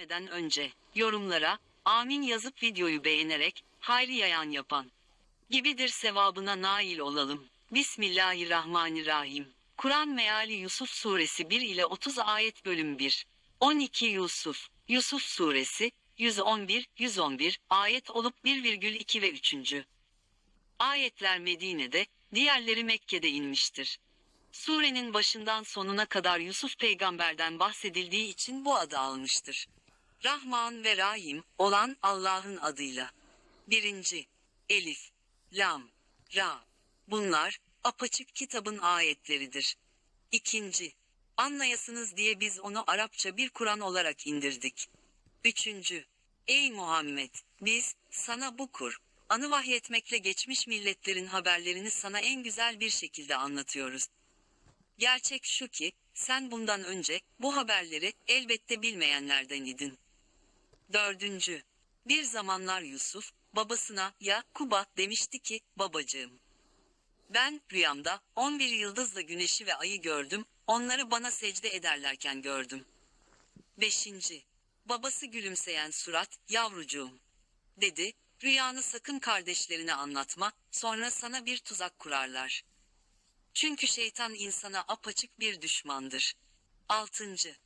Eden önce yorumlara amin yazıp videoyu beğenerek hayri yayan yapan gibidir sevabına nail olalım. Bismillahirrahmanirrahim. Kur'an meali Yusuf suresi 1 ile 30 ayet bölüm 1. 12 Yusuf. Yusuf suresi 111 111 ayet olup 1,2 ve 3. Ayetler Medine'de, diğerleri Mekke'de inmiştir. Surenin başından sonuna kadar Yusuf peygamberden bahsedildiği için bu adı almıştır. Rahman ve Rahim olan Allah'ın adıyla. Birinci, Elif, Lam, Ra. Bunlar, apaçık kitabın ayetleridir. İkinci, anlayasınız diye biz onu Arapça bir Kur'an olarak indirdik. Üçüncü, ey Muhammed, biz, sana bu kur, anı vahyetmekle geçmiş milletlerin haberlerini sana en güzel bir şekilde anlatıyoruz. Gerçek şu ki, sen bundan önce, bu haberleri, elbette bilmeyenlerden idin. Dördüncü. Bir zamanlar Yusuf, babasına, Yakub'a demişti ki, babacığım. Ben, rüyamda, 11 yıldızla güneşi ve ayı gördüm, onları bana secde ederlerken gördüm. Beşinci. Babası gülümseyen surat, yavrucuğum. Dedi, rüyanı sakın kardeşlerine anlatma, sonra sana bir tuzak kurarlar. Çünkü şeytan insana apaçık bir düşmandır. Altıncı.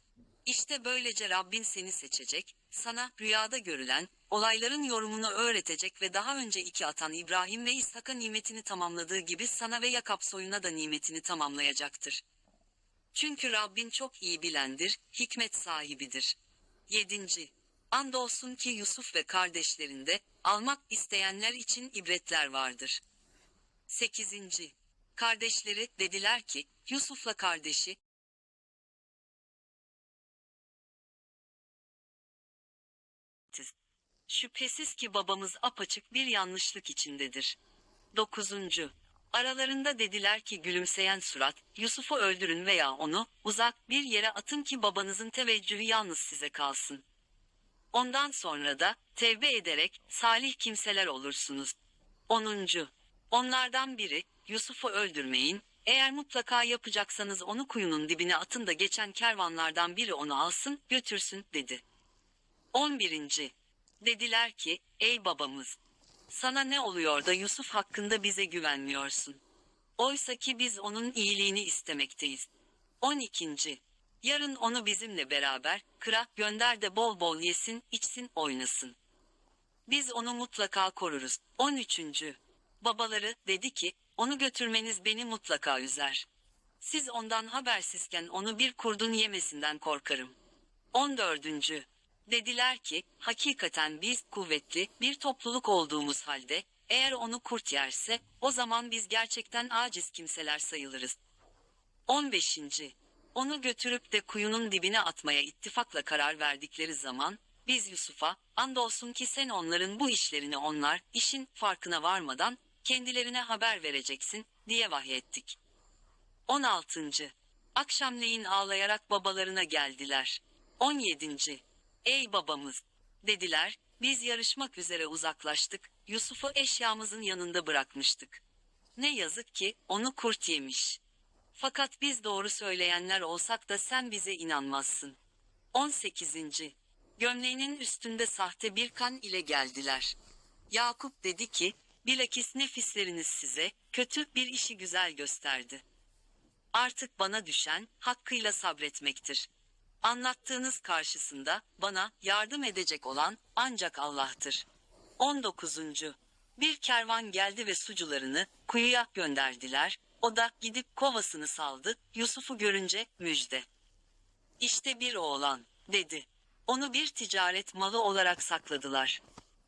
İşte böylece Rabbin seni seçecek, sana rüyada görülen olayların yorumunu öğretecek ve daha önce iki atan İbrahim ve İshak'a nimetini tamamladığı gibi sana ve Yakap soyuna da nimetini tamamlayacaktır. Çünkü Rabbin çok iyi bilendir, hikmet sahibidir. Yedinci. Andolsun ki Yusuf ve kardeşlerinde almak isteyenler için ibretler vardır. Sekizinci. Kardeşleri dediler ki Yusuf'la kardeşi Şüphesiz ki babamız apaçık bir yanlışlık içindedir. 9. Aralarında dediler ki gülümseyen surat, Yusuf'u öldürün veya onu, uzak bir yere atın ki babanızın teveccühü yalnız size kalsın. Ondan sonra da, tevbe ederek, salih kimseler olursunuz. 10. Onlardan biri, Yusuf'u öldürmeyin, eğer mutlaka yapacaksanız onu kuyunun dibine atın da geçen kervanlardan biri onu alsın, götürsün, dedi. 11. Dediler ki, ey babamız, sana ne oluyor da Yusuf hakkında bize güvenmiyorsun? Oysa ki biz onun iyiliğini istemekteyiz. 12. Yarın onu bizimle beraber, kıra, gönder de bol bol yesin, içsin, oynasın. Biz onu mutlaka koruruz. 13. Babaları, dedi ki, onu götürmeniz beni mutlaka üzer. Siz ondan habersizken onu bir kurdun yemesinden korkarım. 14. Dediler ki, hakikaten biz kuvvetli bir topluluk olduğumuz halde, eğer onu kurt yerse, o zaman biz gerçekten aciz kimseler sayılırız. 15. Onu götürüp de kuyunun dibine atmaya ittifakla karar verdikleri zaman, biz Yusuf'a, andolsun ki sen onların bu işlerini onlar, işin farkına varmadan, kendilerine haber vereceksin, diye vahyettik. 16. Akşamleyin ağlayarak babalarına geldiler. 17. Ey babamız! Dediler, biz yarışmak üzere uzaklaştık, Yusuf'u eşyamızın yanında bırakmıştık. Ne yazık ki, onu kurt yemiş. Fakat biz doğru söyleyenler olsak da sen bize inanmazsın. 18. Gömleğinin üstünde sahte bir kan ile geldiler. Yakup dedi ki, bilakis nefisleriniz size, kötü bir işi güzel gösterdi. Artık bana düşen, hakkıyla sabretmektir. Anlattığınız karşısında, bana, yardım edecek olan, ancak Allah'tır. 19. Bir kervan geldi ve sucularını, kuyuya gönderdiler, o da, gidip kovasını saldı, Yusuf'u görünce, müjde. İşte bir oğlan, dedi. Onu bir ticaret malı olarak sakladılar.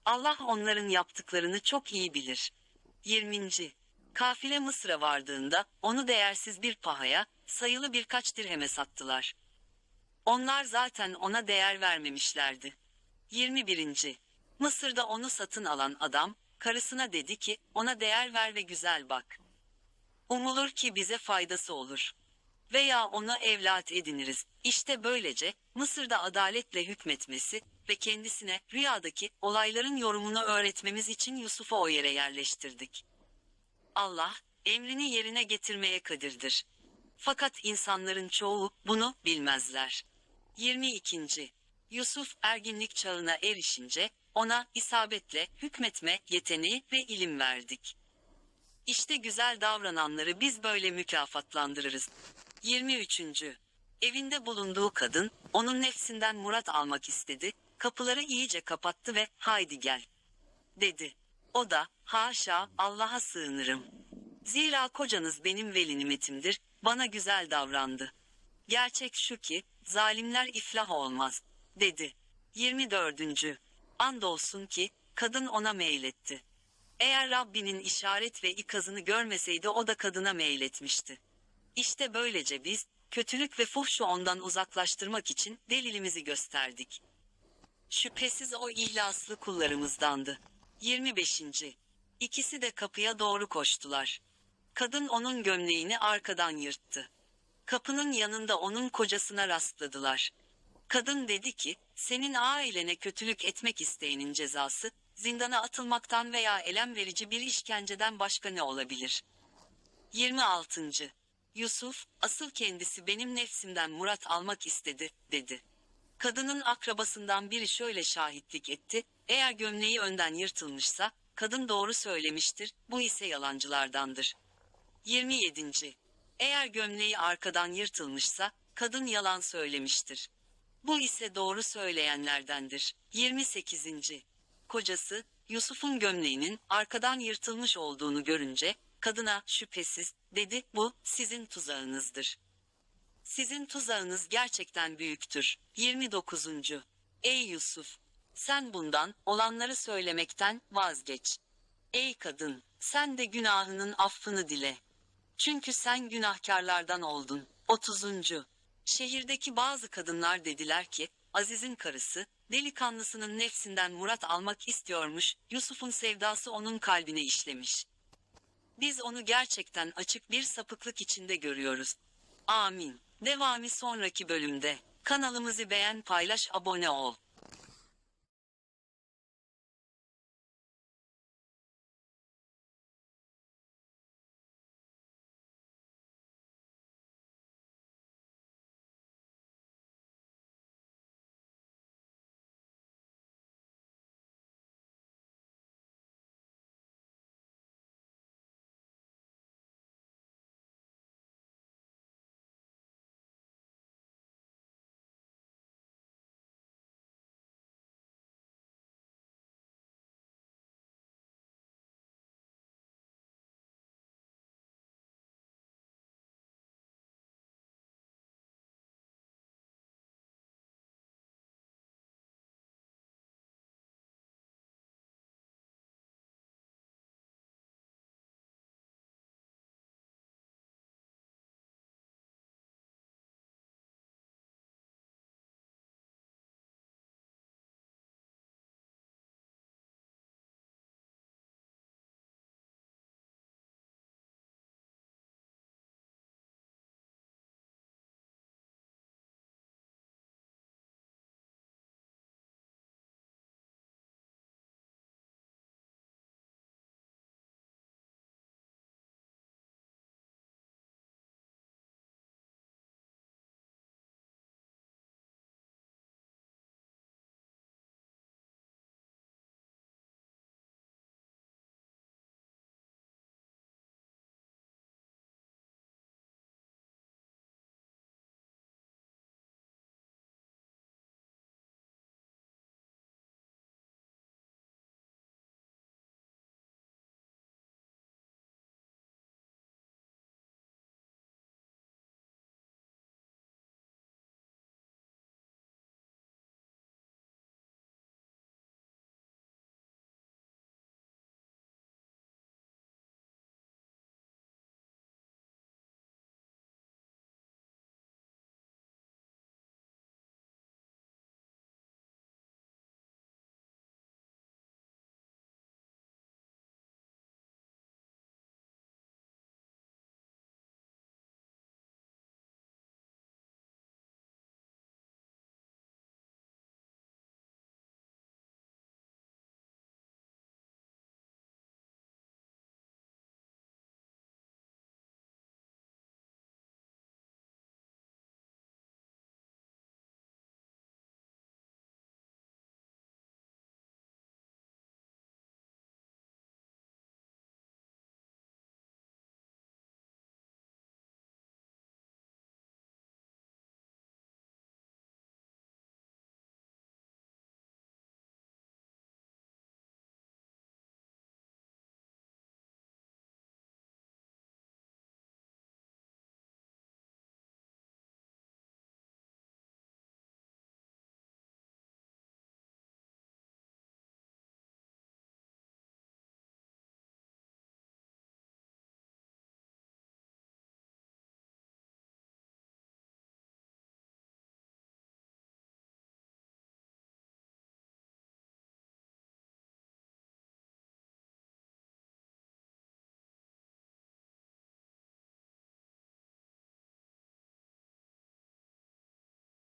Allah onların yaptıklarını çok iyi bilir. 20. Kafile Mısır'a vardığında, onu değersiz bir pahaya, sayılı birkaç dirheme sattılar. Onlar zaten ona değer vermemişlerdi. 21. Mısır'da onu satın alan adam, karısına dedi ki, ona değer ver ve güzel bak. Umulur ki bize faydası olur. Veya onu evlat ediniriz. İşte böylece, Mısır'da adaletle hükmetmesi ve kendisine rüyadaki olayların yorumunu öğretmemiz için Yusuf'u o yere yerleştirdik. Allah, emrini yerine getirmeye kadirdir. Fakat insanların çoğu bunu bilmezler. 22. Yusuf erginlik çağına erişince ona isabetle hükmetme yeteneği ve ilim verdik. İşte güzel davrananları biz böyle mükafatlandırırız. 23. Evinde bulunduğu kadın, onun nefsinden murat almak istedi, kapıları iyice kapattı ve haydi gel, dedi. O da, haşa, Allah'a sığınırım. Zira kocanız benim veli nimetimdir, bana güzel davrandı. Gerçek şu ki, zalimler iflah olmaz, dedi. 24. Andolsun ki, kadın ona meyletti. Eğer Rabbinin işaret ve ikazını görmeseydi o da kadına meyletmişti. İşte böylece biz, kötülük ve fuhşu ondan uzaklaştırmak için delilimizi gösterdik. Şüphesiz o ihlaslı kullarımızdandı. 25. İkisi de kapıya doğru koştular. Kadın onun gömleğini arkadan yırttı. Kapının yanında onun kocasına rastladılar. Kadın dedi ki, senin ailene kötülük etmek isteyenin cezası, zindana atılmaktan veya elem verici bir işkenceden başka ne olabilir? 26. Yusuf, asıl kendisi benim nefsimden murat almak istedi, dedi. Kadının akrabasından biri şöyle şahitlik etti, eğer gömleği önden yırtılmışsa, kadın doğru söylemiştir, bu ise yalancılardandır. 27. Eğer gömleği arkadan yırtılmışsa, kadın yalan söylemiştir. Bu ise doğru söyleyenlerdendir. 28. Kocası, Yusuf'un gömleğinin arkadan yırtılmış olduğunu görünce, kadına şüphesiz, dedi, bu, sizin tuzağınızdır. Sizin tuzağınız gerçekten büyüktür. 29. Ey Yusuf! Sen bundan, olanları söylemekten, vazgeç. Ey kadın! Sen de günahının affını dile. Çünkü sen günahkarlardan oldun. 30. Şehirdeki bazı kadınlar dediler ki, Aziz'in karısı, delikanlısının nefsinden murat almak istiyormuş, Yusuf'un sevdası onun kalbine işlemiş. Biz onu gerçekten açık bir sapıklık içinde görüyoruz. Amin. Devamı sonraki bölümde. Kanalımızı beğen paylaş abone ol.